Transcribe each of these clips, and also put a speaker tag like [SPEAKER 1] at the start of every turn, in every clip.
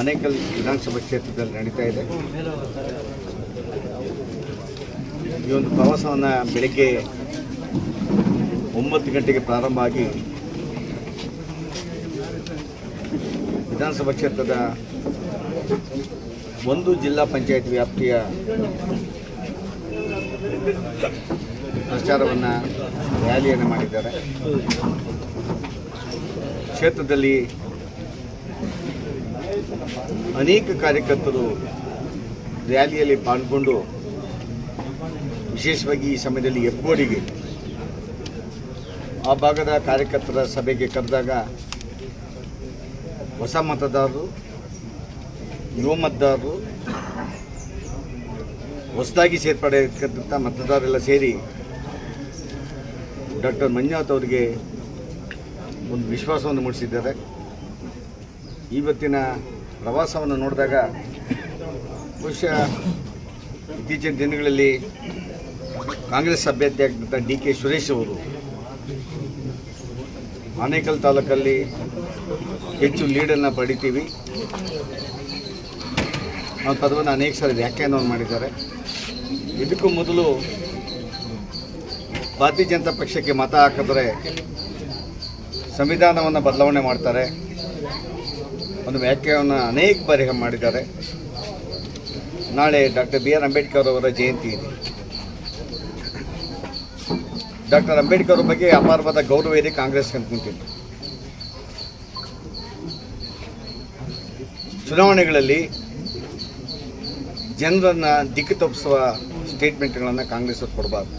[SPEAKER 1] ಆನೇಕಲ್ ವಿಧಾನಸಭಾ ಕ್ಷೇತ್ರದಲ್ಲಿ ನಡೀತಾ ಇದೆ. ಈ ಒಂದು ಪ್ರವಾಸವನ್ನು ಬೆಳಿಗ್ಗೆ ಒಂಬತ್ತು ಗಂಟೆಗೆ ಪ್ರಾರಂಭ ಆಗಿ ವಿಧಾನಸಭಾ ಕ್ಷೇತ್ರದ ಒಂದು ಜಿಲ್ಲಾ ಪಂಚಾಯತ್ ವ್ಯಾಪ್ತಿಯ ಪ್ರಚಾರವನ್ನು, ರ್ಯಾಲಿಯನ್ನು ಮಾಡಿದ್ದಾರೆ. ಕ್ಷೇತ್ರದಲ್ಲಿ ಅನೇಕ ಕಾರ್ಯಕರ್ತರು ರ್ಯಾಲಿಯಲ್ಲಿ ಪಾಲ್ಗೊಂಡು ವಿಶೇಷವಾಗಿ ಈ ಸಮಯದಲ್ಲಿ ಹೆಬ್ಬೋಡಿಗೆ ಆ ಭಾಗದ ಕಾರ್ಯಕರ್ತರ ಸಭೆಗೆ ಕರೆದಾಗ ಹೊಸ ಮತದಾರರು, ಯುವ ಮತದಾರರು, ಹೊಸದಾಗಿ ಸೇರ್ಪಡೆ ಇರ್ತಕ್ಕಂಥ ಮತದಾರರೆಲ್ಲ ಸೇರಿ ಡಾಕ್ಟರ್ ಮಂಜುನಾಥ್ ಅವರಿಗೆ ಒಂದು ವಿಶ್ವಾಸವನ್ನು ಮೂಡಿಸಿದ್ದಾರೆ. ಇವತ್ತಿನ ಪ್ರವಾಸವನ್ನು ನೋಡಿದಾಗ ಬಹುಶಃ ಇತ್ತೀಚಿನ ದಿನಗಳಲ್ಲಿ ಕಾಂಗ್ರೆಸ್ ಅಭ್ಯರ್ಥಿಯಾಗಿದ್ದಂಥ ಡಿ ಕೆ ಸುರೇಶ್ ಅವರು ಆನೇಕಲ್ ತಾಲೂಕಲ್ಲಿ ಹೆಚ್ಚು ಲೀಡನ್ನು ಪಡಿತೀವಿ. ಆ ಪದವನ್ನು ಅನೇಕ ಸಾರಿ ವ್ಯಾಖ್ಯಾನವನ್ನು ಮಾಡಿದ್ದಾರೆ. ಇದಕ್ಕೂ ಮೊದಲು ಭಾರತೀಯ ಜನತಾ ಪಕ್ಷಕ್ಕೆ ಮತ ಹಾಕಿದ್ರೆ ಸಂವಿಧಾನವನ್ನು ಬದಲಾವಣೆ ಮಾಡ್ತಾರೆ. ಒಂದು ವ್ಯಾಖ್ಯಾನವನ್ನು ಅನೇಕ ಬಾರಿ ಮಾಡಿದ್ದಾರೆ. ನಾಳೆ ಡಾಕ್ಟರ್ ಬಿ ಆರ್ ಅಂಬೇಡ್ಕರ್ ಅವರ ಜಯಂತಿ ಇದೆ. ಡಾಕ್ಟರ್ ಅಂಬೇಡ್ಕರ್ ಬಗ್ಗೆ ಅಪಾರವಾದ ಗೌರವ ಇದೆ ಕಾಂಗ್ರೆಸ್ ಅಂದ್ಕೊಂತೀನಿ. ಚುನಾವಣೆಗಳಲ್ಲಿ ಜನರನ್ನು ದಿಕ್ಕು ತಪ್ಪಿಸುವ ಸ್ಟೇಟ್ಮೆಂಟ್ಗಳನ್ನು ಕಾಂಗ್ರೆಸ್ ಅವ್ರು ಕೊಡಬಾರ್ದು.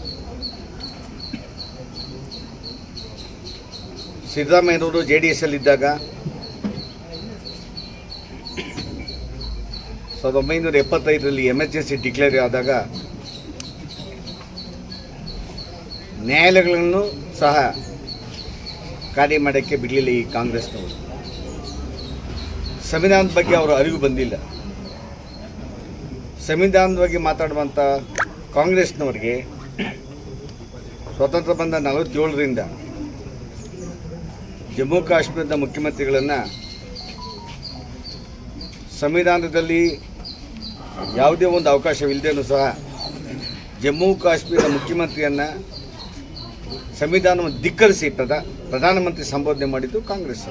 [SPEAKER 1] ಸಿದ್ದರಾಮಯ್ಯನವರು ಜೆ ಡಿ ಎಸ್ ಅಲ್ಲಿದ್ದಾಗ ಸಾವಿರದ ಒಂಬೈನೂರ ಎಪ್ಪತ್ತೈದರಲ್ಲಿ ಎಮರ್ಜೆನ್ಸಿ ಡಿಕ್ಲೇರ್ ಆದಾಗ ನ್ಯಾಯಾಲಯಗಳನ್ನು ಸಹ ಕಾರ್ಯ ಮಾಡೋಕ್ಕೆ ಬಿಡಲಿಲ್ಲ ಈ ಕಾಂಗ್ರೆಸ್ನವರು. ಸಂವಿಧಾನದ ಬಗ್ಗೆ ಅವರ ಅರಿವು ಬಂದಿಲ್ಲ. ಸಂವಿಧಾನದ ಬಗ್ಗೆ ಮಾತಾಡುವಂಥ ಕಾಂಗ್ರೆಸ್ನವರಿಗೆ ಸ್ವತಂತ್ರ ಬಂದ ನಲವತ್ತೇಳರಿಂದ ಜಮ್ಮು ಕಾಶ್ಮೀರದ ಮುಖ್ಯಮಂತ್ರಿಗಳನ್ನು ಸಂವಿಧಾನದಲ್ಲಿ ಯಾವುದೇ ಒಂದು ಅವಕಾಶವಿಲ್ಲದೇನೂ ಸಹ ಜಮ್ಮು ಕಾಶ್ಮೀರ ಮುಖ್ಯಮಂತ್ರಿಯನ್ನು ಸಂವಿಧಾನವನ್ನು ಧಿಕ್ಕರಿಸಿ ಪ್ರಧಾ, ಪ್ರಧಾನಮಂತ್ರಿ ಸಂಬೋಧನೆ ಮಾಡಿದ್ದು ಕಾಂಗ್ರೆಸ್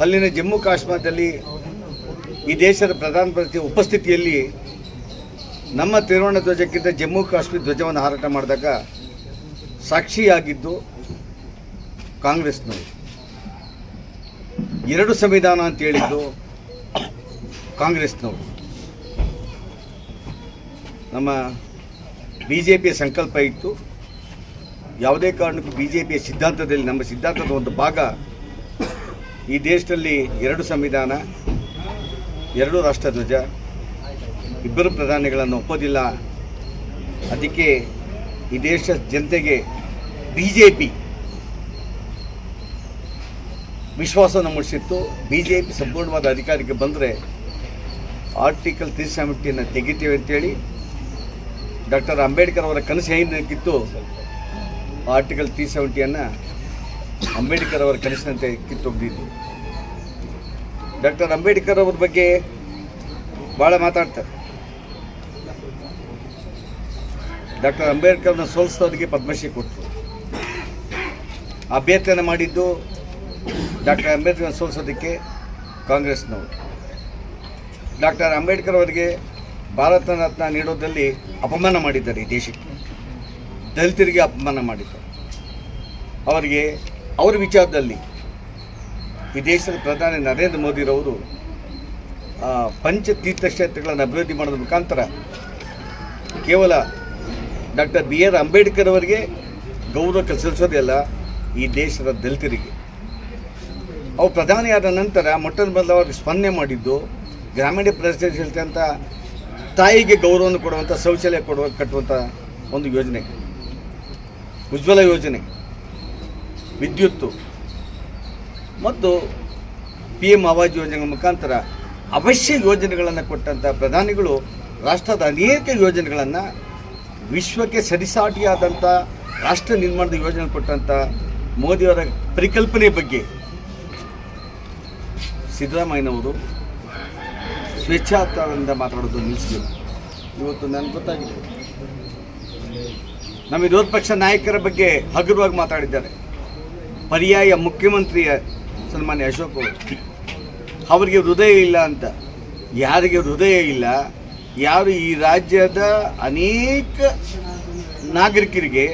[SPEAKER 1] ಅಲ್ಲಿನ ಜಮ್ಮು ಕಾಶ್ಮೀರದಲ್ಲಿ ಈ ದೇಶದ ಪ್ರಧಾನಮಂತ್ರಿ ಉಪಸ್ಥಿತಿಯಲ್ಲಿ ನಮ್ಮ ತ್ರಿವರ್ಣ ಧ್ವಜಕ್ಕಿಂತ ಜಮ್ಮು ಕಾಶ್ಮೀರ ಧ್ವಜವನ್ನು ಹಾರಾಟ ಮಾಡಿದಾಗ ಸಾಕ್ಷಿಯಾಗಿದ್ದು ಕಾಂಗ್ರೆಸ್ನವರು. ಎರಡು ಸಂವಿಧಾನ ಅಂತ ಹೇಳಿದ್ದು ಕಾಂಗ್ರೆಸ್ನವರು. ನಮ್ಮ ಬಿ ಜೆ ಪಿಯ ಸಂಕಲ್ಪ ಇತ್ತು. ಯಾವುದೇ ಕಾರಣಕ್ಕೂ ಬಿ ಜೆ ಪಿಯ ಸಿದ್ಧಾಂತದಲ್ಲಿ, ನಮ್ಮ ಸಿದ್ಧಾಂತದ ಒಂದು ಭಾಗ ಈ ದೇಶದಲ್ಲಿ ಎರಡು ಸಂವಿಧಾನ, ಎರಡು ರಾಷ್ಟ್ರಧ್ವಜ, ಇಬ್ಬರು ಪ್ರಧಾನಿಗಳನ್ನು ಒಪ್ಪೋದಿಲ್ಲ. ಅದಕ್ಕೆ ಈ ದೇಶ ಜನತೆಗೆ ಬಿ ಜೆ ಪಿ ವಿಶ್ವಾಸವನ್ನು ಮೂಡಿಸಿತ್ತು. ಬಿ ಜೆ ಪಿ ಸಂಪೂರ್ಣವಾದ ಅಧಿಕಾರಕ್ಕೆ ಬಂದರೆ ಆರ್ಟಿಕಲ್ ತ್ರೀ ಸೆವೆಂಟಿಯನ್ನು ತೆಗಿತೀವಿ ಅಂತೇಳಿ ಡಾಕ್ಟರ್ ಅಂಬೇಡ್ಕರ್ ಅವರ ಕನಸು ಏನಿತ್ತು ಆರ್ಟಿಕಲ್ ತ್ರೀ ಸೆವೆಂಟಿಯನ್ನು ಅಂಬೇಡ್ಕರ್ ಅವರ ಕನಸಿನಂತೆ ಕಿತ್ತೊಗ್ದಿದ್ದು ಡಾಕ್ಟರ್ ಅಂಬೇಡ್ಕರ್ ಅವ್ರ ಬಗ್ಗೆ ಭಾಳ ಮಾತಾಡ್ತಾರೆ. ಡಾಕ್ಟರ್ ಅಂಬೇಡ್ಕರ್ನ ಸೋಲಿಸೋದಕ್ಕೆ ಪದ್ಮಶ್ರೀ ಕೊಟ್ಟರು. ಅಭ್ಯರ್ಥಿಯನ್ನು ಮಾಡಿದ್ದು ಡಾಕ್ಟರ್ ಅಂಬೇಡ್ಕರ್ ಸೋಲಿಸೋದಕ್ಕೆ ಕಾಂಗ್ರೆಸ್ನವರು. ಡಾಕ್ಟರ್ ಅಂಬೇಡ್ಕರ್ ಅವರಿಗೆ ಭಾರತ ರತ್ನ ನೀಡೋದಲ್ಲಿ ಅಪಮಾನ ಮಾಡಿದ್ದಾರೆ ಈ ದೇಶಕ್ಕೆ. ದಲಿತರಿಗೆ ಅಪಮಾನ ಮಾಡಿದ್ದಾರೆ. ಅವರಿಗೆ ಅವರ ವಿಚಾರದಲ್ಲಿ ಈ ದೇಶದ ಪ್ರಧಾನಿ ನರೇಂದ್ರ ಮೋದಿರವರು ಪಂಚ ತೀರ್ಥಕ್ಷೇತ್ರಗಳನ್ನು ಅಭಿವೃದ್ಧಿ ಮಾಡೋದ್ರ ಮುಖಾಂತರ ಕೇವಲ ಡಾಕ್ಟರ್ ಬಿ ಆರ್ ಅಂಬೇಡ್ಕರ್ ಅವರಿಗೆ ಗೌರವ ಸಲ್ಲಿಸೋದಲ್ಲ ಈ ದೇಶದ ದಲಿತರಿಗೆ. ಅವು ಪ್ರಧಾನಿಯಾದ ನಂತರ ಮೊಟ್ಟ ಮೊದಲು ಅವರಿಗೆ ಸ್ಪಂದನೆ ಮಾಡಿದ್ದು ಗ್ರಾಮೀಣ ಪ್ರದೇಶದಲ್ಲಿ ತಾಯಿಗೆ ಗೌರವವನ್ನು ಕೊಡುವಂಥ, ಶೌಚಾಲಯ ಕೊಡುವ, ಕಟ್ಟುವಂಥ ಒಂದು ಯೋಜನೆ. ಉಜ್ವಲ ಯೋಜನೆ. ವಿದ್ಯುತ್ತು. ಮತ್ತು ಪಿ ಎಂ ಆವಾಜ್ ಯೋಜನೆ ಮುಖಾಂತರ ಅವಶ್ಯ ಯೋಜನೆಗಳನ್ನು ಕೊಟ್ಟಂಥ ಪ್ರಧಾನಿಗಳು ರಾಷ್ಟ್ರದ ಅನೇಕ ಯೋಜನೆಗಳನ್ನು ವಿಶ್ವಕ್ಕೆ ಸರಿಸಾಟಿಯಾದಂಥ ರಾಷ್ಟ್ರ ನಿರ್ಮಾಣದ ಯೋಜನೆ ಕೊಟ್ಟಂಥ ಮೋದಿಯವರ ಪರಿಕಲ್ಪನೆ ಬಗ್ಗೆ ಸಿದ್ದರಾಮಯ್ಯನವರು ಸ್ವೇಚ್ಛಾಚಾರದಿಂದ ಮಾತಾಡೋದು ನಿಲ್ಲಿಸಬೇಕು ಇವತ್ತು ನನಗೆ ಗೊತ್ತಾಗಿದೆ. ನಮ್ಮ ವಿರೋಧ ಪಕ್ಷ ನಾಯಕರ ಬಗ್ಗೆ ಹಗುರವಾಗಿ ಮಾತಾಡಿದ್ದಾರೆ. ಪರ್ಯಾಯ ಮುಖ್ಯಮಂತ್ರಿಯ ಸನ್ಮಾನ್ಯ ಅಶೋಕ್ ಅವರು. ಅವರಿಗೆ ಹೃದಯ ಇಲ್ಲ ಅಂತ. ಯಾರಿಗೆ ಹೃದಯ ಇಲ್ಲ, ಯಾರು ಈ ರಾಜ್ಯದ ಅನೇಕ ನಾಗರಿಕರಿಗೆ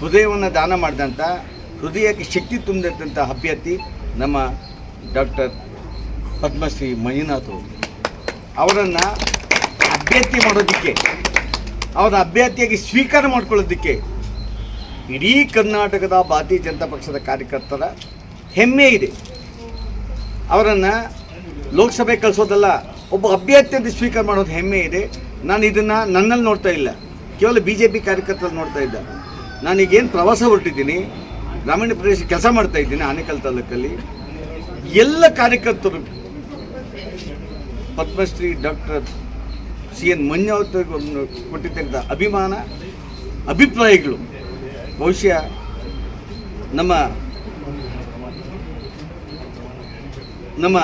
[SPEAKER 1] ಹೃದಯವನ್ನು ದಾನ ಮಾಡಿದಂಥ ಹೃದಯಕ್ಕೆ ಶಕ್ತಿ ತುಂಬಿದಂಥ ಅಭ್ಯರ್ಥಿ ನಮ್ಮ ಡಾಕ್ಟರ್ ಪದ್ಮಶ್ರೀ ಮಂಜುನಾಥ್ ಅವರು. ಅವರನ್ನು ಅಭ್ಯರ್ಥಿ ಮಾಡೋದಕ್ಕೆ, ಅವರ ಅಭ್ಯರ್ಥಿಯಾಗಿ ಸ್ವೀಕಾರ ಮಾಡ್ಕೊಳ್ಳೋದಕ್ಕೆ ಇಡೀ ಕರ್ನಾಟಕದ ಭಾರತೀಯ ಜನತಾ ಪಕ್ಷದ ಕಾರ್ಯಕರ್ತರ ಹೆಮ್ಮೆ ಇದೆ. ಅವರನ್ನು ಲೋಕಸಭೆ ಕಳಿಸೋದಲ್ಲ, ಒಬ್ಬ ಅಭ್ಯರ್ಥಿ ಅಂತ ಸ್ವೀಕಾರ ಮಾಡೋದು ಹೆಮ್ಮೆ ಇದೆ. ನಾನು ಇದನ್ನು ನನ್ನಲ್ಲಿ ನೋಡ್ತಾ ಇಲ್ಲ, ಕೇವಲ ಬಿ ಜೆ ಪಿ ಕಾರ್ಯಕರ್ತರಲ್ಲಿ ನೋಡ್ತಾ ಇದ್ದ ನಾನೀಗೇನು ಪ್ರವಾಸ ಹೊರಟಿದ್ದೀನಿ, ಗ್ರಾಮೀಣ ಪ್ರದೇಶ ಕೆಲಸ ಮಾಡ್ತಾ ಇದ್ದೀನಿ, ಆನೇಕಲ್ ತಾಲೂಕಲ್ಲಿ. ಎಲ್ಲ ಕಾರ್ಯಕರ್ತರು Padmashri doctor C N Manjavat ಕೊಟ್ಟಿದ್ದಂಥ ಅಭಿಮಾನ, ಅಭಿಪ್ರಾಯಗಳು. ಬಹುಶಃ ನಮ್ಮ ನಮ್ಮ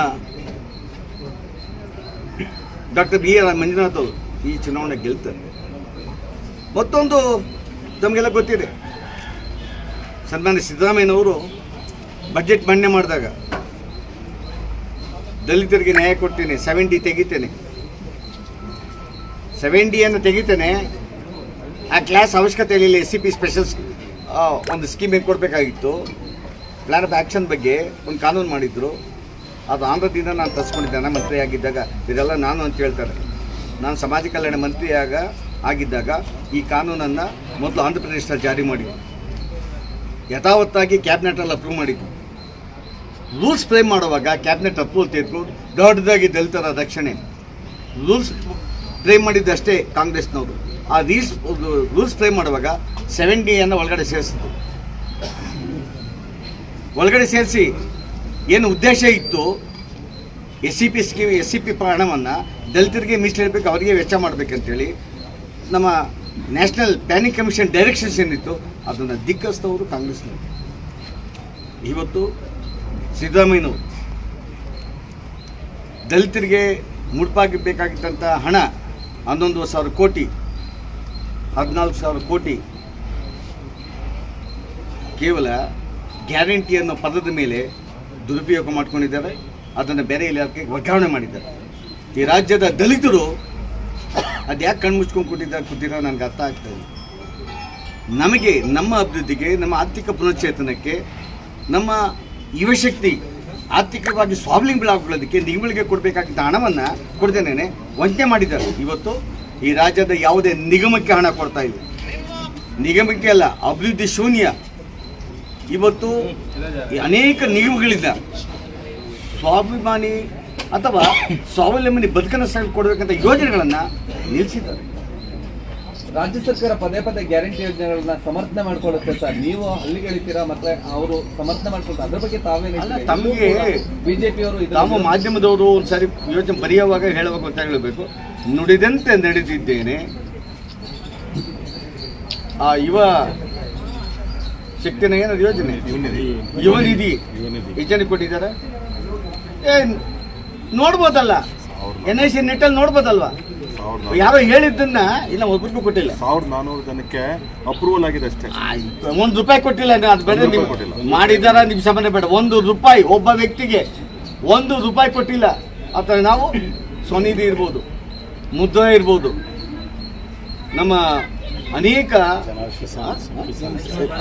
[SPEAKER 1] ಡಾಕ್ಟರ್ ಬಿ ಆರ್ ಮಂಜುನಾಥ್ ಅವರು ಈ ಚುನಾವಣೆ ಗೆಲ್ತಾರೆ. ಮತ್ತೊಂದು ತಮಗೆಲ್ಲ ಗೊತ್ತಿದೆ. ಸನ್ಮಾನ್ಯ ಸಿದ್ದರಾಮಯ್ಯನವರು ಬಜೆಟ್ ಮಂಡನೆ ಮಾಡಿದಾಗ ದಲಿತರಿಗೆ ನ್ಯಾಯ ಕೊಡ್ತೀನಿ ಸೆವೆಂಟಿ ತೆಗಿತೇನೆ. ಸೆವೆಂಟಿಯನ್ನು ತೆಗಿತೇನೆ. ಆ ಕ್ಲಾಸ್ ಅವಶ್ಯಕತೆ ಎಸ್ ಸಿ ಪಿ ಸ್ಪೆಷಲ್ ಒಂದು ಸ್ಕೀಮ್ ಏನು ಕೊಡಬೇಕಾಗಿತ್ತು? ಪ್ಲಾನ್ ಆಫ್ ಆ್ಯಕ್ಷನ್ ಬಗ್ಗೆ ಒಂದು ಕಾನೂನು ಮಾಡಿದ್ರು. ಅದು ಆಂಧ್ರದಿಂದ ನಾನು ತರಿಸ್ಕೊಂಡಿದ್ದೆ ಮಂತ್ರಿ ಆಗಿದ್ದಾಗ. ಇದೆಲ್ಲ ನಾನು ಅಂತ ಹೇಳ್ತಾರೆ. ನಾನು ಸಮಾಜ ಕಲ್ಯಾಣ ಮಂತ್ರಿಯಾಗ ಆಗಿದ್ದಾಗ ಈ ಕಾನೂನನ್ನು ಮೊದಲು ಆಂಧ್ರ ಪ್ರದೇಶದಲ್ಲಿ ಜಾರಿ ಮಾಡಿ ಯಥಾವತ್ತಾಗಿ ಕ್ಯಾಬಿನೆಟಲ್ಲಿ ಅಪ್ರೂವ್ ಮಾಡಿದ್ದು ರೂಲ್ಸ್ ಫ್ರೇಮ್ ಮಾಡುವಾಗ ಕ್ಯಾಬಿನೆಟ್ ಅಪ್ರೂವಲ್ ತೀರ್ಪು, ದೊಡ್ಡದಾಗಿ ದಲಿತರ ರಕ್ಷಣೆ. ರೂಲ್ಸ್ ಫ್ರೇಮ್ ಮಾಡಿದ್ದಷ್ಟೇ ಕಾಂಗ್ರೆಸ್ನವರು. ಆ ರೀಲ್ಸ್, ರೂಲ್ಸ್ ಫ್ರೇಮ್ ಮಾಡುವಾಗ ಸೆವೆಂಟಿಯನ್ನು ಒಳಗಡೆ ಸೇರಿಸಿದ್ರು. ಒಳಗಡೆ ಸೇರಿಸಿ ಏನು ಉದ್ದೇಶ ಇತ್ತು S C P scheme S C P ಹಣವನ್ನು ದಲಿತರಿಗೆ ಮೀಸಲಿಡಬೇಕು, ಅವರಿಗೆ ವೆಚ್ಚ ಮಾಡಬೇಕಂತೇಳಿ ನಮ್ಮ ನ್ಯಾಷನಲ್ ಪ್ಲಾನಿಂಗ್ ಕಮಿಷನ್ ಡೈರೆಕ್ಷನ್ಸ್ ಏನಿತ್ತು ಅದನ್ನು ದಿಕ್ಕಸ್ತವರು ಕಾಂಗ್ರೆಸ್ನವರು. ಇವತ್ತು ಸಿದ್ದರಾಮಯ್ಯನವರು. ದಲಿತರಿಗೆ ಮುಡುಪಾಗಿ ಬೇಕಾಗಿದ್ದಂಥ ಹಣ ಹನ್ನೊಂದು ಸಾವಿರ ಕೋಟಿ, ಹದಿನಾಲ್ಕು ಸಾವಿರ ಕೋಟಿ, ಕೇವಲ ಗ್ಯಾರಂಟಿ ಅನ್ನೋ ಪದದ ಮೇಲೆ ದುರುಪಯೋಗ ಮಾಡ್ಕೊಂಡಿದ್ದಾರೆ. ಅದನ್ನು ಬೇರೆ ಇಲಾಖೆ ವರ್ಗಾವಣೆ ಮಾಡಿದ್ದಾರೆ. ಈ ರಾಜ್ಯದ ದಲಿತರು ಅದು ಯಾಕೆ ಕಣ್ಣು ಮುಚ್ಕೊಂಡು ಕೊಟ್ಟಿದ್ದಾರೆ ಕೂತಿರೋ ನನಗೆ ಅರ್ಥ ಆಗ್ತಾ ಇಲ್ಲ. ನಮಗೆ ನಮ್ಮ ಅಭಿವೃದ್ಧಿಗೆ, ನಮ್ಮ ಆರ್ಥಿಕ ಪುನಶ್ಚೇತನಕ್ಕೆ ನಮ್ಮ ಯುವಶಕ್ತಿ ಆರ್ಥಿಕವಾಗಿ ಸ್ವಾವಲಂಬಿಗಳಾಗಿಕೊಳ್ಳೋದಕ್ಕೆ ನಿಗಮಗಳಿಗೆ ಕೊಡಬೇಕಾಗಿದ್ದ ಹಣವನ್ನು ಕೊಡ್ತೇನೆ ವಂಚನೆ ಮಾಡಿದ್ದಾರೆ. ಇವತ್ತು ಈ ರಾಜ್ಯದ ಯಾವುದೇ ನಿಗಮಕ್ಕೆ ಹಣ ಕೊಡ್ತಾ ಇಲ್ಲ. ನಿಗಮಕ್ಕೆ ಅಲ್ಲ, ಅಭಿವೃದ್ಧಿ ಶೂನ್ಯ. ಇವತ್ತು ಅನೇಕ ನಿಗಮಗಳಿಂದ ಸ್ವಾಭಿಮಾನಿ ಅಥವಾ ಸ್ವಾವಲಂಬನೆ ಬದುಕನ್ನು ಕೊಡಬೇಕಂತ ಯೋಜನೆಗಳನ್ನು ನಿಲ್ಲಿಸಿದ್ದಾರೆ
[SPEAKER 2] ರಾಜ್ಯ ಸರ್ಕಾರ ಪದೇ ಪದೇ ಗ್ಯಾರಂಟಿ ಯೋಜನೆಗಳನ್ನ ಸಮರ್ಥನೆ ಮಾಡ್ಕೊಳ್ಳುತ್ತೆ ಸರ್. ನೀವು ಅಲ್ಲಿಗೆ ಹೇಳ್ತೀರಾ ಮತ್ತೆ ಅವರು ಸಮರ್ಥನೆ ಮಾಡ್ಕೊಳ್ತಾರೆ ಅದ್ರ ಬಗ್ಗೆ ತಾವೇನು
[SPEAKER 1] ತಮಗೆ ಬಿಜೆಪಿ
[SPEAKER 2] ಬಿಜೆಪಿಯವರು
[SPEAKER 1] ತಮ್ಮ ಮಾಧ್ಯಮದವರು ಒಂದು ಸಾರಿ ಯೋಚನೆ ಬರೆಯುವಾಗ ಹೇಳುವಾಗ ಅಂತ ಹೇಳಬೇಕು. ನುಡಿದಂತೆ ನಡೆದಿದ್ದೇನೆ. ಆ ಯುವ ಶಕ್ತಿನ ಏನದು ಯೋಜನೆ? ಯುವ ನಿಧಿ ಯೋಜನೆ ಕೊಟ್ಟಿದ್ದಾರೆ. ಏ ನೋಡ್ಬೋದಲ್ಲ. ಎನ್ ಐ ಸಿ ನೆಟ್ಟಲ್ಲಿ ನೋಡ್ಬೋದಲ್ವಾ? ಯಾರೋ ಹೇಳಿದ್ದನ್ನ ಇಲ್ಲ ಒಬ್ಬರಿಗೂ ಕೊಟ್ಟಿಲ್ಲ.
[SPEAKER 3] ಸಾವಿರದ ನಾನೂರು ಜನಕ್ಕೆ ಅಪ್ರೂವಲ್ ಆಗಿದೆ ಅಷ್ಟೇ.
[SPEAKER 1] ಒಂದು ರೂಪಾಯಿ ಕೊಟ್ಟಿಲ್ಲ ಅದು ಬೇಡ ನೀವು.
[SPEAKER 3] ಕೊಟ್ಟಿಲ್ಲ.
[SPEAKER 1] ಮಾಡಿದಾರ ನಿಮ್ ಸಂಬಂಧ ಬೇಡ. ಒಂದು ರೂಪಾಯಿ ಒಬ್ಬ ವ್ಯಕ್ತಿಗೆ ಒಂದು ರೂಪಾಯಿ ಕೊಟ್ಟಿಲ್ಲ. ಅಥವಾ ನಾವು ಸ್ವನಿಧಿ ಇರ್ಬೋದು ಮುದ್ರಾ ಇರ್ಬೋದು. ನಮ್ಮ ಅನೇಕ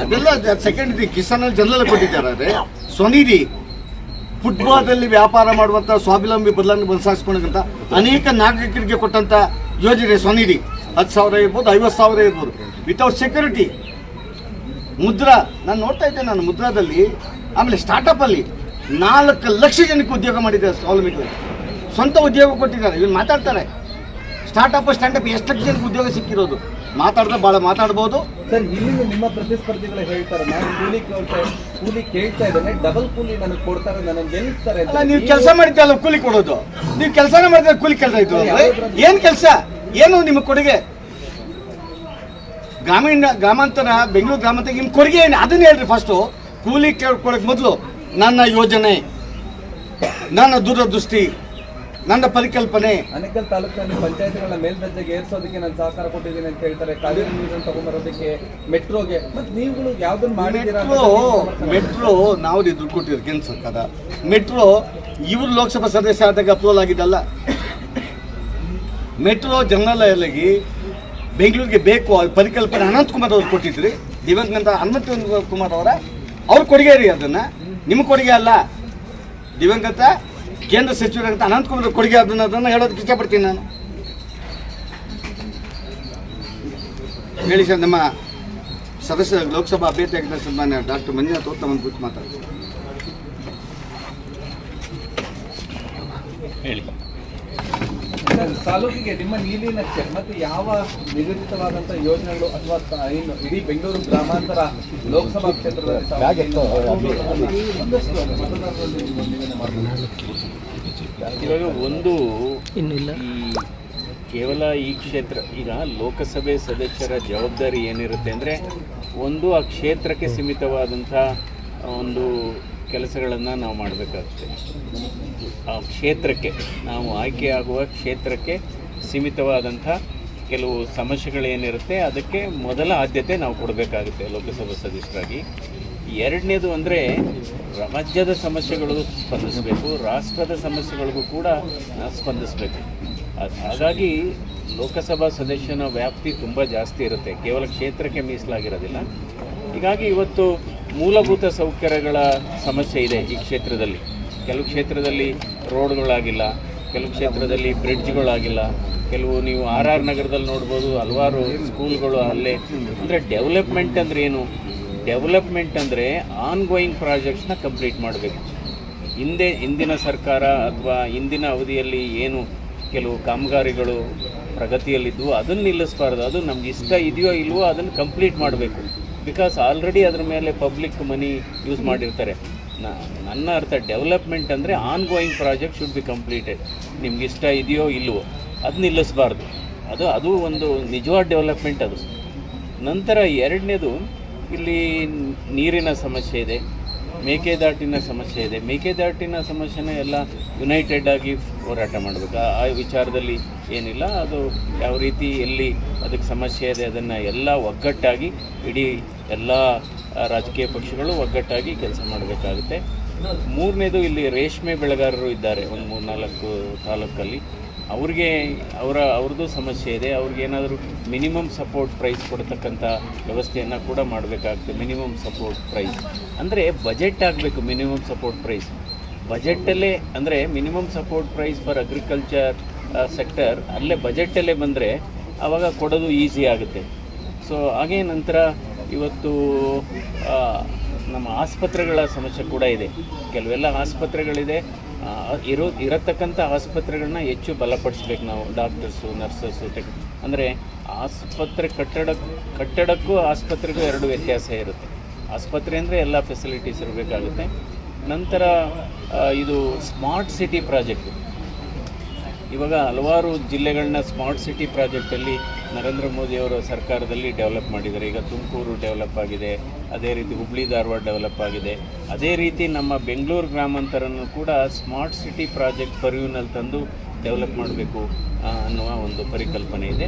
[SPEAKER 1] ಅದೆಲ್ಲ ಸೆಕೆಂಡ್ ಕಿಸಾನ್ ಕಿಸಾನಲ್ಲಿ ಜನರಲ್ ಕೊಟ್ಟಿದ್ದಾರೆ ಸ್ವನಿಧಿ ಫುಟ್ಬಾಲ್ದಲ್ಲಿ ವ್ಯಾಪಾರ ಮಾಡುವಂತ ಸ್ವಾವಲಂಬಿ ಬದಲಾವಣೆ ಬದಲಾಯಿಸ್ಕೊಂಡಂತ ಅನೇಕ ನಾಗರಿಕರಿಗೆ ಕೊಟ್ಟಂತ ಯೋಜನೆ ಸ್ವನಿಧಿ. ಹತ್ತು ಸಾವಿರ ಇರ್ಬೋದು, ಐವತ್ತು ಸಾವಿರ ಇರ್ಬೋದು. ವಿತೌಟ್ ಸೆಕ್ಯೂರಿಟಿ ಮುದ್ರಾ, ನಾನು ನೋಡ್ತಾ ಇದ್ದೆ ನಾನು ಮುದ್ರಾದಲ್ಲಿ, ಆಮೇಲೆ ಸ್ಟಾರ್ಟಪ್ ಅಲ್ಲಿ ನಾಲ್ಕು ಲಕ್ಷ ಜನಕ್ಕೆ ಉದ್ಯೋಗ ಮಾಡಿದ್ದಾರೆ ಸ್ವಾವಲಂಬಿಗಳು. ಸ್ವಂತ ಉದ್ಯೋಗ ಕೊಟ್ಟಿದ್ದಾರೆ, ಇವ್ರು ಮಾತಾಡ್ತಾರೆ. ಸ್ಟಾರ್ಟಪ್ ಸ್ಟ್ಯಾಂಡಪ್ ಎಷ್ಟು ಲಕ್ಷ ಜನಕ್ಕೆ ಉದ್ಯೋಗ ಸಿಕ್ಕಿರೋದು? ಮಾತಾಡಿದ್ರೆ ಭಾಳ ಮಾತಾಡ್ಬೋದು.
[SPEAKER 2] ಸರ್ ಇಲ್ಲಿಂದ ನಿಮ್ಮ ಪ್ರತಿಸ್ಪರ್ಧಿಗಳು ಹೇಳ್ತಾರೆ ನಾನು ಕೂಲಿ ಕೇಳ್ತಾ ಕೂಲಿ ಕೇಳ್ತಾ ಇದ್ದೇನೆ ಡಬಲ್ ಕೂಲಿ ನನಗೆ ಕೊಡ್ತಾರೆ ನನಗೆ ಗೆಲ್ಲಿಸ್ತಾರೆ.
[SPEAKER 1] ಅಲ್ಲ ನೀವು ಕೆಲಸ ಮಾಡಿದ್ದಲ್ಲ ಕೂಲಿ ಕೊಡೋದು? ನೀವು ಕೆಲಸನೇ ಮಾಡಿದ್ರೆ ಕೂಲಿ ಕೆಲಸ ಇತ್ತು ಏನ್ ಕೆಲಸ? ಏನು ನಿಮ್ಮ ಕೊಡುಗೆ? ಗ್ರಾಮೀಣ ಗ್ರಾಮಾಂತರ ಬೆಂಗಳೂರು ಗ್ರಾಮಾಂತರ ನಿಮ್ಮ ಕೊಡುಗೆ ಏನು? ಅದನ್ನ ಹೇಳ್ರಿ ಫಸ್ಟು ಕೂಲಿ ಕೇಳ್ಕೊಳಕ್ ಮೊದಲು ನನ್ನ ಯೋಜನೆ ನನ್ನ ದೂರದೃಷ್ಟಿ. ನನ್ನ ಪರಿಕಲ್ಪನೆ.
[SPEAKER 2] ಅನೇಕಲ್ ತಾಲೂಕಿನಲ್ಲಿ ಪಂಚಾಯತ್ಗಳನ್ನ ಮೇಲ್ದರ್ಜೆಗೆ ಏರ್ಸೋದಕ್ಕೆ ನಾನು ಸಹಕಾರ ಕೊಟ್ಟಿದ್ದೀನಿ ಅಂತ ಹೇಳ್ತಾರೆ. ಕಾವೇರಿ ನೀರನ್ನು ತಗೊಂಡ್ಬರೋದಕ್ಕೆ ಮೆಟ್ರೋಗೆ. ಮತ್ತೆ ನೀವುಗಳು ಯಾವ್ದನ್ನ ಮಾಡಿದ್ದೀರಾ
[SPEAKER 1] ಮೆಟ್ರೋ
[SPEAKER 2] ನೀವು ಸಮರ್ಥನೆ ಮಾಡಿ.
[SPEAKER 1] ಮೆಟ್ರೋ ನಾವು ದುಡ್ಡು ಕೊಟ್ಟಿದ್ರು ಕೇಂದ್ರ ಸರ್ಕಾರ. ಮೆಟ್ರೋ ಇವರು ಲೋಕಸಭಾ ಸದಸ್ಯ ಆದಾಗ ಅಪ್ರೂವಲ್ ಆಗಿದ್ದಲ್ಲ. ಮೆಟ್ರೋ ಜನರಲ್ಲಾಗಿ ಬೆಂಗಳೂರಿಗೆ ಬೇಕು ಪರಿಕಲ್ಪನೆ ಅನಂತ್ ಕುಮಾರ್ ಅವ್ರು ಕೊಟ್ಟಿದ್ರಿ. ದಿವಂಗತ ಅನಂತ್ ಕುಮಾರ್ ಅವರ. ಅವ್ರ ಕೊಡುಗೆ ರೀ ಅದನ್ನ. ನಿಮ್ಮ ಕೊಡುಗೆ ಅಲ್ಲ. ದಿವಂಗತ ಕೇಂದ್ರ ಸಚಿವರಾದಂಥ ಅನಂತಕುಮಾರ್ ಕೊಡುಗೆ ಅದನ್ನ ಅದನ್ನು ಹೇಳೋದಕ್ಕೆ ಇಷ್ಟಪಡ್ತೀನಿ ನಾನು. ಹೇಳಿ ಸರ್ ನಮ್ಮ ಸದಸ್ಯ ಲೋಕಸಭಾ ಅಭ್ಯರ್ಥಿ ಆಗಿದ್ದ ಸನ್ಮಾನ್ಯ ಡಾಕ್ಟರ್ ಮಂಜುನಾಥ್ ತಮ್ಮನ್ನು ಕುರಿತು ಮಾತಾಡ್ತಾರೆ
[SPEAKER 2] ಸರ್, ತಾಲೂಕಿಗೆ ನಿಮ್ಮ ನೀಲಿ ನಕ್ಷೆ ಮತ್ತೆ ಯಾವ ನಿಗದಿತವಾದಂಥ ಯೋಜನೆಗಳು ಅಥವಾ ಇಡೀ ಬೆಂಗಳೂರು ಗ್ರಾಮಾಂತರ ಲೋಕಸಭಾ ಕ್ಷೇತ್ರದಲ್ಲಿ
[SPEAKER 4] ಇವಾಗ ಒಂದು ಈ ಕೇವಲ ಈ ಕ್ಷೇತ್ರ ಈಗ ಲೋಕಸಭೆ ಸದಸ್ಯರ ಜವಾಬ್ದಾರಿ ಏನಿರುತ್ತೆ ಅಂದರೆ ಒಂದು ಆ ಕ್ಷೇತ್ರಕ್ಕೆ ಸೀಮಿತವಾದಂಥ ಒಂದು ಕೆಲಸಗಳನ್ನು ನಾವು ಮಾಡಬೇಕಾಗುತ್ತೆ. ಆ ಕ್ಷೇತ್ರಕ್ಕೆ, ನಾವು ಆಯ್ಕೆಯಾಗುವ ಕ್ಷೇತ್ರಕ್ಕೆ ಸೀಮಿತವಾದಂಥ ಕೆಲವು ಸಮಸ್ಯೆಗಳೇನಿರುತ್ತೆ ಅದಕ್ಕೆ ಮೊದಲ ಆದ್ಯತೆ ನಾವು ಕೊಡಬೇಕಾಗುತ್ತೆ ಲೋಕಸಭಾ ಸದಸ್ಯರಾಗಿ. ಎರಡನೇದು ಅಂದರೆ ರಾಜ್ಯದ ಸಮಸ್ಯೆಗಳು ಸ್ಪಂದಿಸಬೇಕು, ರಾಷ್ಟ್ರದ ಸಮಸ್ಯೆಗಳಿಗೂ ಕೂಡ ಸ್ಪಂದಿಸಬೇಕು. ಹಾಗಾಗಿ ಲೋಕಸಭಾ ಸದಸ್ಯನ ವ್ಯಾಪ್ತಿ ತುಂಬ ಜಾಸ್ತಿ ಇರುತ್ತೆ. ಕೇವಲ ಕ್ಷೇತ್ರಕ್ಕೆ ಮೀಸಲಾಗಿರೋದಿಲ್ಲ. ಹೀಗಾಗಿ ಇವತ್ತು ಮೂಲಭೂತ ಸೌಕರ್ಯಗಳ ಸಮಸ್ಯೆ ಇದೆ ಈ ಕ್ಷೇತ್ರದಲ್ಲಿ. ಕೆಲವು ಕ್ಷೇತ್ರದಲ್ಲಿ ರೋಡ್ಗಳಾಗಿಲ್ಲ, ಕೆಲವು ಕ್ಷೇತ್ರದಲ್ಲಿ ಬ್ರಿಡ್ಜ್ಗಳಾಗಿಲ್ಲ, ಕೆಲವು ನೀವು ಆರ್ ಆರ್ ನಗರದಲ್ಲಿ ನೋಡ್ಬೋದು, ಹಲವಾರು ಸ್ಕೂಲ್ಗಳು ಅಲ್ಲೇ. ಅಂದರೆ ಡೆವಲಪ್ಮೆಂಟ್ ಅಂದರೆ ಏನು? ಡೆವಲಪ್ಮೆಂಟ್ ಅಂದರೆ ಆನ್ ಗೋಯಿಂಗ್ ಪ್ರಾಜೆಕ್ಟ್ಸ್ನ ಕಂಪ್ಲೀಟ್ ಮಾಡಬೇಕು. ಹಿಂದೆ, ಹಿಂದಿನ ಸರ್ಕಾರ ಅಥವಾ ಹಿಂದಿನ ಅವಧಿಯಲ್ಲಿ ಏನು ಕೆಲವು ಕಾಮಗಾರಿಗಳು ಪ್ರಗತಿಯಲ್ಲಿದ್ದವು ಅದನ್ನು ನಿಲ್ಲಿಸಬಾರ್ದು. ಅದು ನಮ್ಗೆ ಇಷ್ಟ ಇದೆಯೋ ಇಲ್ವೋ ಅದನ್ನು ಕಂಪ್ಲೀಟ್ ಮಾಡಬೇಕು. ಬಿಕಾಸ್ ಆಲ್ರೆಡಿ ಅದ್ರ ಮೇಲೆ ಪಬ್ಲಿಕ್ ಮನಿ ಯೂಸ್ ಮಾಡಿರ್ತಾರೆ. ನನ್ನ ಅರ್ಥ ಡೆವಲಪ್ಮೆಂಟ್ ಅಂದರೆ ongoing project should be completed ನಿಮ್ಗೆ ಇಷ್ಟ ಇದೆಯೋ ಇಲ್ಲವೋ ಅದು ನಿಲ್ಲಿಸಬಾರ್ದು. ಅದು ಅದು ಒಂದು ನಿಜವಾದ ಡೆವಲಪ್ಮೆಂಟ್ ಅದು. ನಂತರ ಎರಡನೇದು, ಇಲ್ಲಿ ನೀರಿನ ಸಮಸ್ಯೆ ಇದೆ, ಮೇಕೆದಾಟಿನ ಸಮಸ್ಯೆ ಇದೆ. ಮೇಕೆದಾಟಿನ ಸಮಸ್ಯೆನ ಎಲ್ಲ ಯುನೈಟೆಡ್ ಆಗಿ ಹೋರಾಟ ಮಾಡಬೇಕು. ಆ ವಿಚಾರದಲ್ಲಿ ಏನಿಲ್ಲ, ಅದು ಯಾವ ರೀತಿ ಎಲ್ಲಿ ಅದಕ್ಕೆ ಸಮಸ್ಯೆ ಇದೆ ಅದನ್ನು ಎಲ್ಲ ಒಗ್ಗಟ್ಟಾಗಿ ಇಡೀ ಎಲ್ಲ ರಾಜಕೀಯ ಪಕ್ಷಗಳು ಒಗ್ಗಟ್ಟಾಗಿ ಕೆಲಸ ಮಾಡಬೇಕಾಗುತ್ತೆ. ಮೂರನೇದು ಇಲ್ಲಿ ರೇಷ್ಮೆ ಬೆಳೆಗಾರರು ಇದ್ದಾರೆ, ಒಂದು ಮೂರು ನಾಲ್ಕು ತಾಲೂಕಲ್ಲಿ. ಅವ್ರಿಗೆ, ಅವರ, ಅವ್ರದ್ದು ಸಮಸ್ಯೆ ಇದೆ. ಅವ್ರಿಗೇನಾದರೂ ಮಿನಿಮಮ್ ಸಪೋರ್ಟ್ ಪ್ರೈಸ್ ಕೊಡ್ತಕ್ಕಂಥ ವ್ಯವಸ್ಥೆಯನ್ನು ಕೂಡ ಮಾಡಬೇಕಾಗುತ್ತೆ, ಮಿನಿಮಮ್ ಸಪೋರ್ಟ್ ಪ್ರೈಸ್. ಅಂದರೆ ಬಜೆಟ್ ಆಗಬೇಕು, ಮಿನಿಮಮ್ ಸಪೋರ್ಟ್ ಪ್ರೈಸ್. ಬಜೆಟಲ್ಲೇ ಅಂದರೆ minimum support price for agriculture sector, ಅಲ್ಲೇ ಬಜೆಟಲ್ಲೇ ಬಂದರೆ ಆವಾಗ ಕೊಡೋದು ಈಸಿ ಆಗುತ್ತೆ. ಸೊ, ಹಾಗೆ ನಂತರ ಇವತ್ತು ನಮ್ಮ ಆಸ್ಪತ್ರೆಗಳ ಸಮಸ್ಯೆ ಕೂಡ ಇದೆ. ಕೆಲವೆಲ್ಲ ಆಸ್ಪತ್ರೆಗಳಿದೆ. ಇರೋ, ಇರತಕ್ಕಂಥ ಆಸ್ಪತ್ರೆಗಳನ್ನ ಹೆಚ್ಚು ಬಲಪಡಿಸ್ಬೇಕು ನಾವು, ಡಾಕ್ಟರ್ಸು, ನರ್ಸಸ್ಸು, ಟೆಕ್, ಅಂದರೆ ಆಸ್ಪತ್ರೆ ಕಟ್ಟಡ, ಕಟ್ಟಡಕ್ಕೂ ಆಸ್ಪತ್ರೆಗೂ ಎರಡು ವ್ಯತ್ಯಾಸ ಇರುತ್ತೆ. ಆಸ್ಪತ್ರೆ ಅಂದರೆ ಎಲ್ಲ ಫೆಸಿಲಿಟೀಸ್ ಇರಬೇಕಾಗುತ್ತೆ. ನಂತರ ಇದು ಸ್ಮಾರ್ಟ್ ಸಿಟಿ ಪ್ರಾಜೆಕ್ಟ್ ಇವಾಗ ಹಲವಾರು ಜಿಲ್ಲೆಗಳನ್ನ ಸ್ಮಾರ್ಟ್ ಸಿಟಿ ಪ್ರಾಜೆಕ್ಟಲ್ಲಿ ನರೇಂದ್ರ ಮೋದಿಯವರ ಸರ್ಕಾರದಲ್ಲಿ ಡೆವಲಪ್ ಮಾಡಿದ್ದಾರೆ. ಈಗ ತುಮಕೂರು ಡೆವಲಪ್ ಆಗಿದೆ, ಅದೇ ರೀತಿ ಹುಬ್ಳಿ, ಧಾರವಾಡ ಡೆವಲಪ್ ಆಗಿದೆ. ಅದೇ ರೀತಿ ನಮ್ಮ ಬೆಂಗಳೂರು ಗ್ರಾಮಾಂತರನ್ನು ಕೂಡ ಸ್ಮಾರ್ಟ್ ಸಿಟಿ ಪ್ರಾಜೆಕ್ಟ್ ಪರಿವಿನಲ್ಲಿ ತಂದು ಡೆವಲಪ್ ಮಾಡಬೇಕು ಅನ್ನುವ ಒಂದು ಪರಿಕಲ್ಪನೆ ಇದೆ.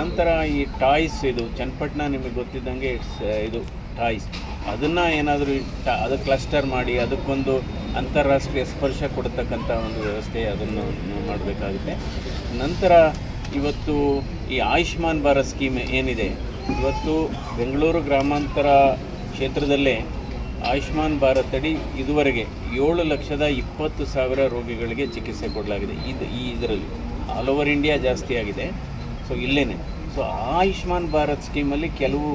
[SPEAKER 4] ನಂತರ ಈ ಟಾಯ್ಸ್ ಇದು, ಚನ್ನಪಟ್ಟಣ ನಿಮಗೆ ಗೊತ್ತಿದ್ದಂಗೆ ಇಟ್ಸ್ ಇದು ಟಾಯ್ಸ್. ಅದನ್ನು ಏನಾದರೂ ಅದು ಕ್ಲಸ್ಟರ್ ಮಾಡಿ, ಅದಕ್ಕೊಂದು ಅಂತಾರಾಷ್ಟ್ರೀಯ ಸ್ಪರ್ಶ ಕೊಡ್ತಕ್ಕಂಥ ಒಂದು ವ್ಯವಸ್ಥೆ ಅದನ್ನು ಮಾಡಬೇಕಾಗುತ್ತೆ. ನಂತರ ಇವತ್ತು ಈ ಆಯುಷ್ಮಾನ್ ಭಾರತ್ ಸ್ಕೀಮ್ ಏನಿದೆ? ಇವತ್ತು ಬೆಂಗಳೂರು ಗ್ರಾಮಾಂತರ ಕ್ಷೇತ್ರದಲ್ಲೇ ಆಯುಷ್ಮಾನ್ ಭಾರತ್ ಅಡಿ ಇದುವರೆಗೆ ಏಳು ಲಕ್ಷದ ಇಪ್ಪತ್ತು ಸಾವಿರ ರೋಗಿಗಳಿಗೆ ಚಿಕಿತ್ಸೆ ಕೊಡಲಾಗಿದೆ. ಇದು ಈ ಇದರಲ್ಲಿ ಆಲ್ ಓವರ್ ಇಂಡಿಯಾ ಜಾಸ್ತಿ ಆಗಿದೆ ಸೊ ಇಲ್ಲೇ ಸೊ ಆಯುಷ್ಮಾನ್ ಭಾರತ್ ಸ್ಕೀಮಲ್ಲಿ ಕೆಲವು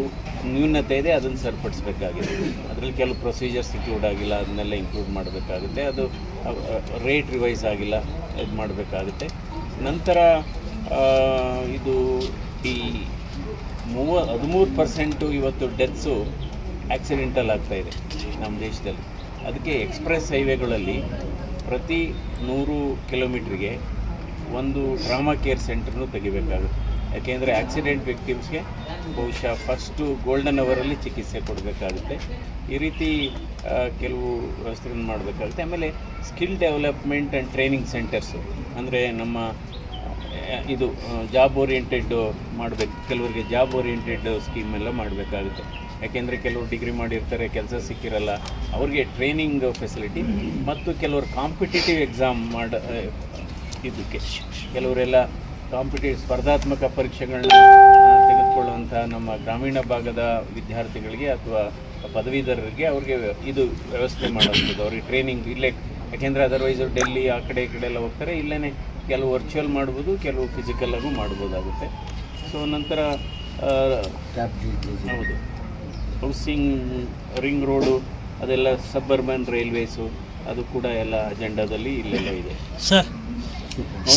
[SPEAKER 4] ನ್ಯೂನತೆ ಇದೆ, ಅದನ್ನು ಸರಿಪಡಿಸಬೇಕಾಗಿದೆ. ಅದರಲ್ಲಿ ಕೆಲವು ಪ್ರೊಸೀಜರ್ಸ್ ಇನ್ಕ್ಲೂಡ್ ಆಗಿಲ್ಲ, ಅದನ್ನೆಲ್ಲ ಇನ್ಕ್ಲೂಡ್ ಮಾಡಬೇಕಾಗುತ್ತೆ. ಅದು ರೇಟ್ ರಿವೈಸ್ ಆಗಿಲ್ಲ, ಇದು ಮಾಡಬೇಕಾಗುತ್ತೆ. ನಂತರ ಇದು ಈ ಮೂವ, ಹದಿಮೂರು ಪರ್ಸೆಂಟು ಇವತ್ತು ಡೆತ್ಸು ಆಕ್ಸಿಡೆಂಟಲ್ ಆಗ್ತಾಯಿದೆ ನಮ್ಮ ದೇಶದಲ್ಲಿ. ಅದಕ್ಕೆ ಎಕ್ಸ್ಪ್ರೆಸ್ ಹೈವೇಗಳಲ್ಲಿ ಪ್ರತಿ ನೂರು ಕಿಲೋಮೀಟ್ರಿಗೆ ಒಂದು ಟ್ರಾಮಾ ಕೇರ್ ಸೆಂಟ್ರನ್ನು ತೆಗಿಬೇಕಾಗುತ್ತೆ. ಯಾಕೆಂದರೆ ಆಕ್ಸಿಡೆಂಟ್ ವಿಕ್ಟಿಮ್ಸ್ಗೆ ಬಹುಶಃ ಫಸ್ಟು ಗೋಲ್ಡನ್ ಅವರಲ್ಲಿ ಚಿಕಿತ್ಸೆ ಕೊಡಬೇಕಾಗುತ್ತೆ. ಈ ರೀತಿ ಕೆಲವು ವ್ಯವಸ್ಥೆಗಳನ್ನು ಮಾಡಬೇಕಾಗುತ್ತೆ. ಆಮೇಲೆ skill development and training centres ಅಂದರೆ ನಮ್ಮ ಇದು ಜಾಬ್ ಓರಿಯೆಂಟೆಡ್ ಮಾಡಬೇಕು. ಕೆಲವರಿಗೆ ಜಾಬ್ ಓರಿಯೆಂಟೆಡ್ ಸ್ಕೀಮ್ ಎಲ್ಲ ಮಾಡಬೇಕಾಗುತ್ತೆ. ಯಾಕೆಂದರೆ ಕೆಲವರು ಡಿಗ್ರಿ ಮಾಡಿರ್ತಾರೆ, ಕೆಲಸ ಸಿಕ್ಕಿರಲ್ಲ, ಅವ್ರಿಗೆ ಟ್ರೈನಿಂಗ್ ಫೆಸಿಲಿಟಿ ಮತ್ತು ಕೆಲವರು ಕಾಂಪಿಟೇಟಿವ್ ಎಕ್ಸಾಮ್ ಮಾಡ ಇದಕ್ಕೆ ಕೆಲವರೆಲ್ಲ ಕಾಂಪಿಟೇಟಿವ್ ಸ್ಪರ್ಧಾತ್ಮಕ ಪರೀಕ್ಷೆಗಳನ್ನ ತೆಗೆದುಕೊಳ್ಳುವಂಥ ನಮ್ಮ ಗ್ರಾಮೀಣ ಭಾಗದ ವಿದ್ಯಾರ್ಥಿಗಳಿಗೆ ಅಥವಾ ಪದವೀಧರರಿಗೆ ಅವ್ರಿಗೆ ಇದು ವ್ಯವಸ್ಥೆ ಮಾಡೋದು ಅವ್ರಿಗೆ ಟ್ರೈನಿಂಗ್ ಇಲ್ಲೇ, ಯಾಕೆಂದರೆ ಅದರ್ವೈಸ್ ಡೆಲ್ಲಿ ಆ ಕಡೆ, ಈ ಕಡೆ ಎಲ್ಲ ಹೋಗ್ತಾರೆ. ಇಲ್ಲೇ ಕೆಲವು ವರ್ಚುವಲ್ ಮಾಡ್ಬೋದು, ಕೆಲವು ಫಿಸಿಕಲ್ಲಾಗೂ ಮಾಡ್ಬೋದಾಗುತ್ತೆ. ಸೊ ನಂತರ ಹೌದು. ಹೌಸಿಂಗ್ ರಿಂಗ್ ರೋಡು ಅದೆಲ್ಲ ಸಬ್ಬರ್ಬನ್ ರೈಲ್ವೇಸು ಅದು ಕೂಡ ಎಲ್ಲ ಅಜೆಂಡಾದಲ್ಲಿ ಇಲ್ಲೆಲ್ಲ ಇದೆ.
[SPEAKER 5] ಸರ್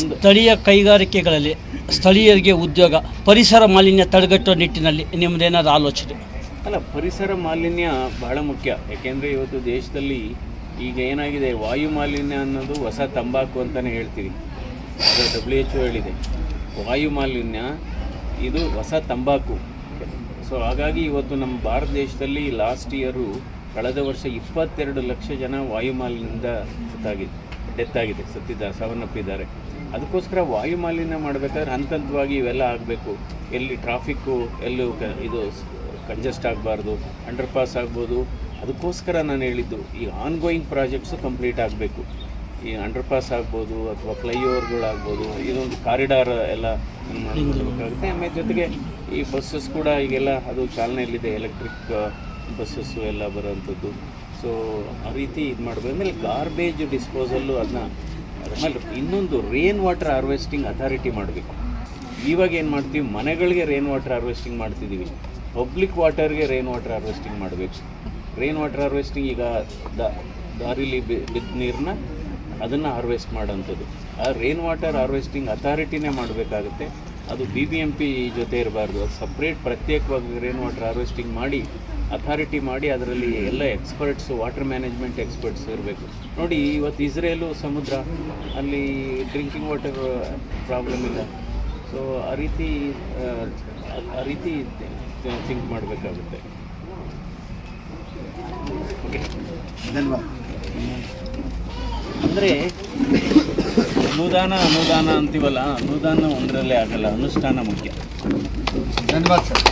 [SPEAKER 5] ಸ್ಥಳೀಯ ಕೈಗಾರಿಕೆಗಳಲ್ಲಿ ಸ್ಥಳೀಯರಿಗೆ ಉದ್ಯೋಗ, ಪರಿಸರ ಮಾಲಿನ್ಯ ತಡೆಗಟ್ಟುವ ನಿಟ್ಟಿನಲ್ಲಿ ನಿಮ್ಮದೇನಾದ್ರು ಆಲೋಚನೆ?
[SPEAKER 4] ಅಲ್ಲ, ಪರಿಸರ ಮಾಲಿನ್ಯ ಬಹಳ ಮುಖ್ಯ. ಯಾಕೆಂದರೆ ಇವತ್ತು ದೇಶದಲ್ಲಿ ಈಗ ಏನಾಗಿದೆ, ವಾಯು ಮಾಲಿನ್ಯ ಅನ್ನೋದು ಹೊಸ ತಂಬಾಕು ಅಂತಲೇ ಹೇಳ್ತೀವಿ. ಅದು ಡಬ್ಲ್ಯೂ ಎಚ್ ಹೇಳಿದೆ. ವಾಯು ಮಾಲಿನ್ಯ, ಇದು ಹೊಸ ತಂಬಾಕು. ಸೊ ಹಾಗಾಗಿ ಇವತ್ತು ನಮ್ಮ ಭಾರತ ದೇಶದಲ್ಲಿ ಲಾಸ್ಟ್ ಇಯರು ಕಳೆದ ವರ್ಷ ಇಪ್ಪತ್ತೆರಡು ಲಕ್ಷ ಜನ ವಾಯು ಮಾಲಿನ್ಯದಿಂದ ಸತ್ತಾಗಿದೆ ಡೆತ್ ಆಗಿದೆ ಸತ್ತಿದ್ದಾರೆ ಸಾವನ್ನಪ್ಪಿದ್ದಾರೆ. ಅದಕ್ಕೋಸ್ಕರ ವಾಯು ಮಾಲಿನ್ಯ ಮಾಡಬೇಕಾದ್ರೆ ಹಂತ ಹಂತವಾಗಿ ಇವೆಲ್ಲ ಆಗಬೇಕು. ಎಲ್ಲಿ ಟ್ರಾಫಿಕ್ಕು ಎಲ್ಲೂ ಕ, ಇದು ಕಂಜೆಸ್ಟ್ ಆಗಬಾರ್ದು ಅಂಡರ್ ಪಾಸ್ ಆಗ್ಬೋದು. ಅದಕ್ಕೋಸ್ಕರ ನಾನು ಹೇಳಿದ್ದು, ಈ ಆನ್ಗೋಯಿಂಗ್ ಪ್ರಾಜೆಕ್ಟ್ಸು ಕಂಪ್ಲೀಟ್ ಆಗಬೇಕು. ಈ ಅಂಡರ್ ಪಾಸ್ ಆಗ್ಬೋದು ಅಥವಾ ಫ್ಲೈಓವರ್ಗಳಾಗ್ಬೋದು ಇದೊಂದು ಕಾರಿಡಾರ್ ಎಲ್ಲ ಮಾಡಬೇಕಾಗುತ್ತೆ ಆಮೇಲೆ ಜೊತೆಗೆ ಈ ಬಸ್ಸಸ್ ಕೂಡ ಈಗೆಲ್ಲ ಅದು ಚಾಲನೆಯಲ್ಲಿದೆ ಎಲೆಕ್ಟ್ರಿಕ್ ಬಸ್ಸಸ್ಸು ಎಲ್ಲ ಬರೋವಂಥದ್ದು. ಸೊ ಆ ರೀತಿ ಇದು ಮಾಡಬೇಕು ಆಮೇಲೆ ಗಾರ್ಬೇಜ್ ಡಿಸ್ಪೋಸಲ್ಲು ಅದನ್ನ ಆಮೇಲೆ ಇನ್ನೊಂದು ರೇನ್ ವಾಟರ್ ಹಾರ್ವೆಸ್ಟಿಂಗ್ ಅಥಾರಿಟಿ ಮಾಡಬೇಕು. ಇವಾಗ ಏನು ಮಾಡ್ತೀವಿ? ಮನೆಗಳಿಗೆ ರೇನ್ ವಾಟರ್ ಹಾರ್ವೆಸ್ಟಿಂಗ್ ಮಾಡ್ತಿದ್ದೀವಿ ಪಬ್ಲಿಕ್ ವಾಟರ್ಗೆ ರೇನ್ ವಾಟರ್ ಹಾರ್ವೆಸ್ಟಿಂಗ್ ಮಾಡಬೇಕು. ರೇನ್ ವಾಟರ್ ಹಾರ್ವೆಸ್ಟಿಂಗ್ ಈಗ ದಾರಿಲಿ ಬಿದ್ದ ನೀರನ್ನ ಅದನ್ನು ಹಾರ್ವೆಸ್ಟ್ ಮಾಡೋಂಥದ್ದು. ಆ ರೇನ್ ವಾಟರ್ ಹಾರ್ವೆಸ್ಟಿಂಗ್ ಅಥಾರಿಟಿನೇ ಮಾಡಬೇಕಾಗುತ್ತೆ. ಅದು ಬಿ ಬಿ ಎಂ ಪಿ ಜೊತೆ ಇರಬಾರ್ದು. ಅದು ಸಪ್ರೇಟ್ ಪ್ರತ್ಯೇಕವಾಗಿ ರೇನ್ ವಾಟರ್ ಹಾರ್ವೆಸ್ಟಿಂಗ್ ಮಾಡಿ ಅಥಾರಿಟಿ ಮಾಡಿ ಅದರಲ್ಲಿ ಎಲ್ಲ ಎಕ್ಸ್ಪರ್ಟ್ಸು ವಾಟರ್ ಮ್ಯಾನೇಜ್ಮೆಂಟ್ ಎಕ್ಸ್ಪರ್ಟ್ಸ್ ಇರಬೇಕು. ನೋಡಿ ಇವತ್ತು ಇಸ್ರೇಲು ಸಮುದ್ರ ಅಲ್ಲಿ ಡ್ರಿಂಕಿಂಗ್ ವಾಟರ್ ಪ್ರಾಬ್ಲಮ್ ಇಲ್ಲ. ಸೊ ಆ ರೀತಿ ಆ, ರೀತಿ ಥಿಂಕ್ ಮಾಡಬೇಕಾಗುತ್ತೆ. ಅಂದರೆ ಅನುದಾನ ಅನುದಾನ ಅಂತೀವಲ್ಲ ಅನುದಾನ ಒಂದರಲ್ಲೇ ಆಗಲ್ಲ ಅನುಷ್ಠಾನ ಮುಖ್ಯ.
[SPEAKER 1] ಧನ್ಯವಾದ ಸರ್.